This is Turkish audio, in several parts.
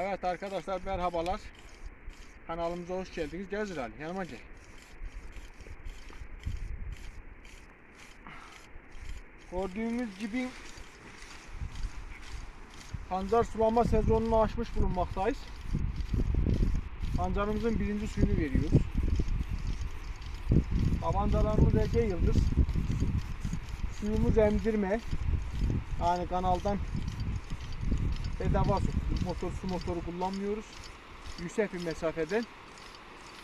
Evet arkadaşlar merhabalar. Kanalımıza hoş geldiniz. Gel Zirali yanıma gel. Gördüğünüz gibi pancar sulama sezonunu açmış bulunmaktayız. Pancarımızın birinci suyunu veriyoruz. Tabancalarımız Ege Yıldız. Suyumuz emdirme. Yani kanaldan bedava su. Motor su motoru kullanmıyoruz. Yüksek bir mesafeden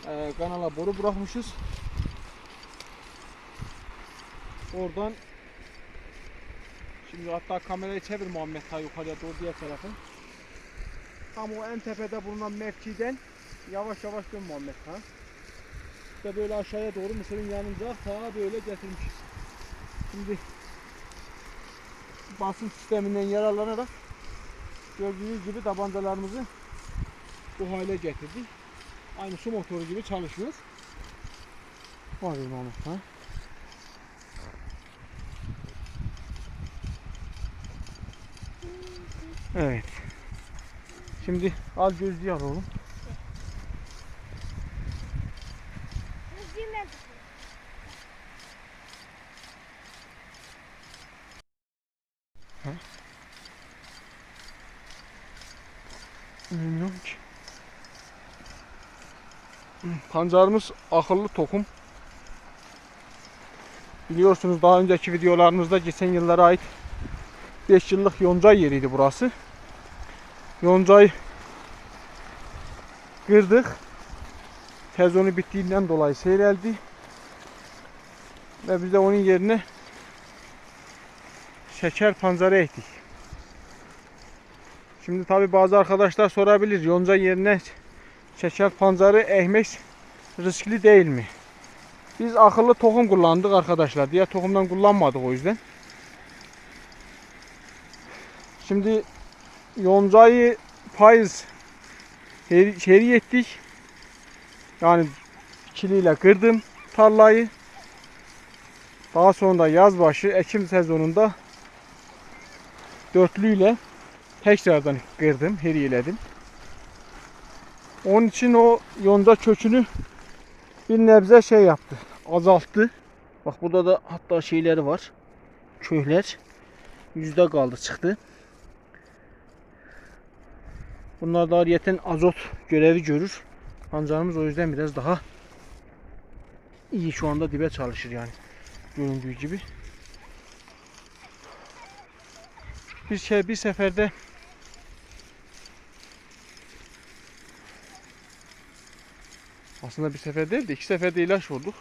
e, kanala boru bırakmışız. Oradan şimdi hatta kamerayı çevir Muhammed ta yukarıya doğru diğer tarafın. Tam o en tepede bulunan mevkiden yavaş yavaş dön Muhammed ha. İşte böyle aşağıya doğru mısırın yanınca sağa böyle getirmişiz. Şimdi basınç sisteminden yararlanarak gördüğünüz gibi tabancalarımızı bu hale getirdik. Aynı su motoru gibi çalışıyor. Var bir Mahmut ha. Evet. Şimdi al gözlüğü al oğlum. Pancarımız akıllı tohum. Biliyorsunuz daha önceki videolarımızda geçen yıllara ait 5 yıllık yoncay yeriydi burası. Yoncayı kırdık. Sezonu bittiğinden dolayı seyreldi. Ve biz de onun yerine şeker pancarı ektik. Şimdi tabi bazı arkadaşlar sorabilir yonca yerine şeker pancarı ekmek riskli değil mi? Biz akıllı tohum kullandık arkadaşlar. Diğer tohumdan kullanmadık o yüzden. Şimdi yoncayı payız heri, ettik. Yani kiliyle kırdım tarlayı. Daha sonra yaz başı ekim sezonunda dörtlüyle tekrardan kırdım, heriyeledim. Onun için o yonca kökünü bir nebze şey yaptı, azalttı. Bak burada da hatta şeyleri var. Köhler yüzde kaldı çıktı. Bunlar da ayrıyeten azot görevi görür. Pancarımız o yüzden biraz daha iyi şu anda dibe çalışır yani. Göründüğü gibi. Bir şey bir seferde aslında bir sefer değil de iki seferde ilaç vurduk.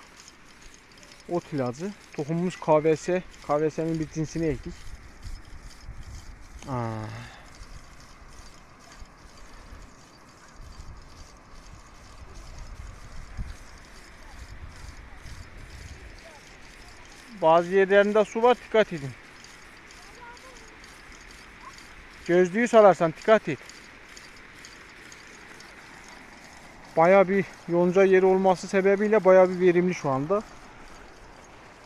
Ot ilacı. Tohumumuz KVS. KVS'nin bir cinsini ektik. Aa. Bazı yerlerinde su var dikkat edin. Gözlüğü salarsan dikkat et. Baya bir yonca yeri olması sebebiyle baya bir verimli şu anda.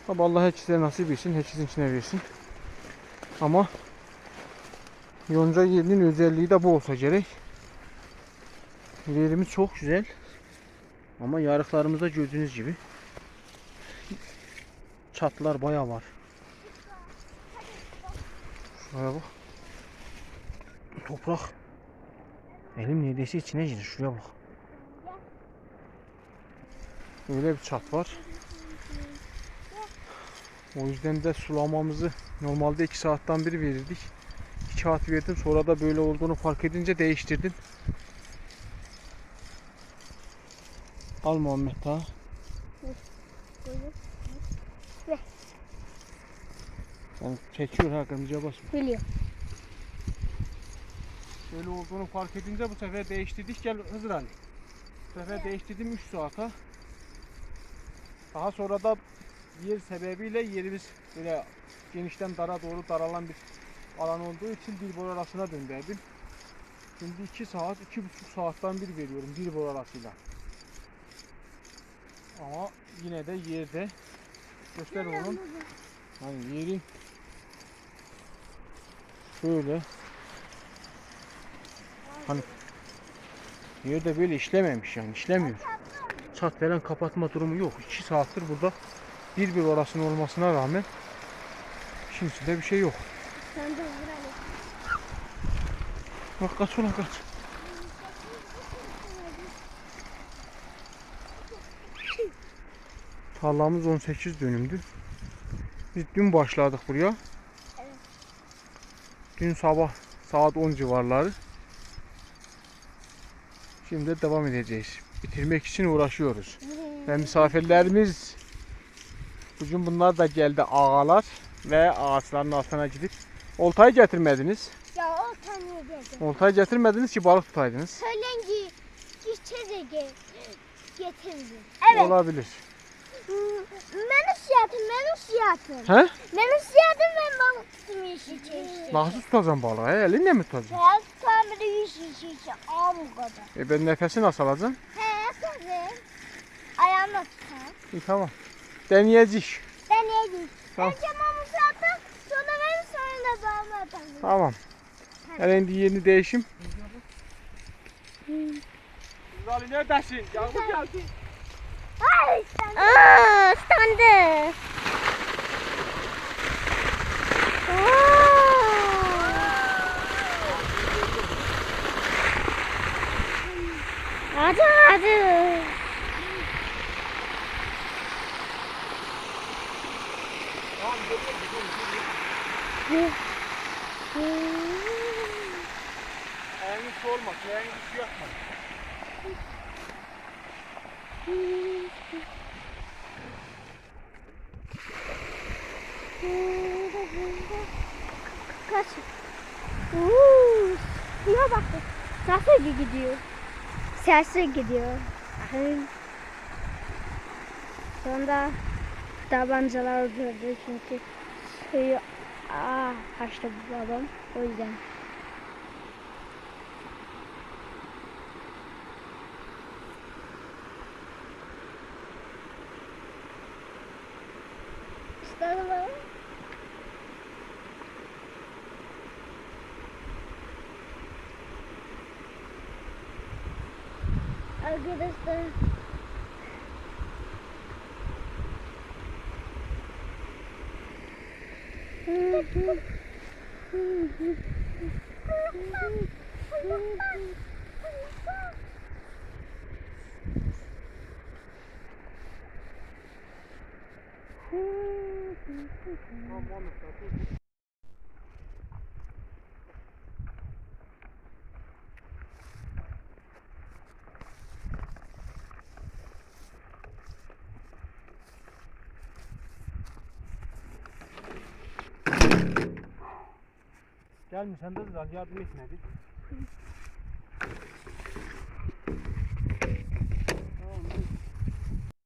Tabi Allah herkese nasip etsin, herkesin içine versin. Ama yonca yerinin özelliği de bu olsa gerek. Verimi çok güzel. Ama yarıklarımızda gördüğünüz gibi çatlar baya var. Şuraya bak. Toprak. Elim neredeyse içine girir. Şuraya bak. Öyle bir çat var. O yüzden de sulamamızı normalde 2 saatten biri verirdik. 2 saat verdim sonra da böyle olduğunu fark edince değiştirdim. Al Muhammed daha. Yani çekiyor ha kırmızıya basma. Biliyorum. Böyle olduğunu fark edince bu sefer değiştirdik. Gel Hızır Ali. Bu sefer değiştirdim 3 saate. Daha sonra da yer sebebiyle yerimiz böyle genişten dara doğru daralan bir alan olduğu için bir bor arasına döndürdüm. Şimdi 2 saat, 2,5 saatten bir veriyorum bir bor arasıyla. Ama yine de yerde göster oğlum. Hani yerin şöyle hani Yerde böyle işlememiş yani işlemiyor. Çat falan kapatma durumu yok. 2 saattir burada bir bir orasının olmasına rağmen içinde bir şey yok. Sen de. Bak kaç ulan kaç. Tarlamız 18 dönümdü. Biz dün başladık buraya. Evet. Dün sabah saat 10 civarları. Şimdi de devam edeceğiz. Bitirmek için uğraşıyoruz. Ve misafirlerimiz bugün bunlar da geldi ağalar ve ağaçların altına gidip oltayı getirmediniz. Ya o tanıyor dedi. Oltayı getirmediniz ki balık tutaydınız. Söylengi geçecek getirdi. Evet. Olabilir. Menüs yatın, menüs yatın. He? Menüs yatın ben balık tuttum işi çeşitli. Nasıl tutacaksın balığı? He? Elinle mi tutacaksın? Beyaz tamiri işi çeşitli. Am bu kadar. E ben nefesi nasıl alacağım? He. Ayağımla tutar. İyi tamam. Deneyeceğiz. Deneyelim. Tamam. Önce mamusu atın, sonra benim sonra da babamı atalım. Tamam. Ben şimdi yerini değişim. Ali neredesin? Yağmur geldi. Ay. Aa ıslandı. Ayağını su olmaz. Ayağını su yakma. Kaç. Uuu. Suya bak. Nasıl gidiyor? Sersi gidiyor. Bakın. Sonunda tabancalar gördü çünkü suyu ah kaçtı babam o yüzden. Isladı mı? Arkadaşlar Tamam Muhammed. Gelmiş sen de yardım etmedi.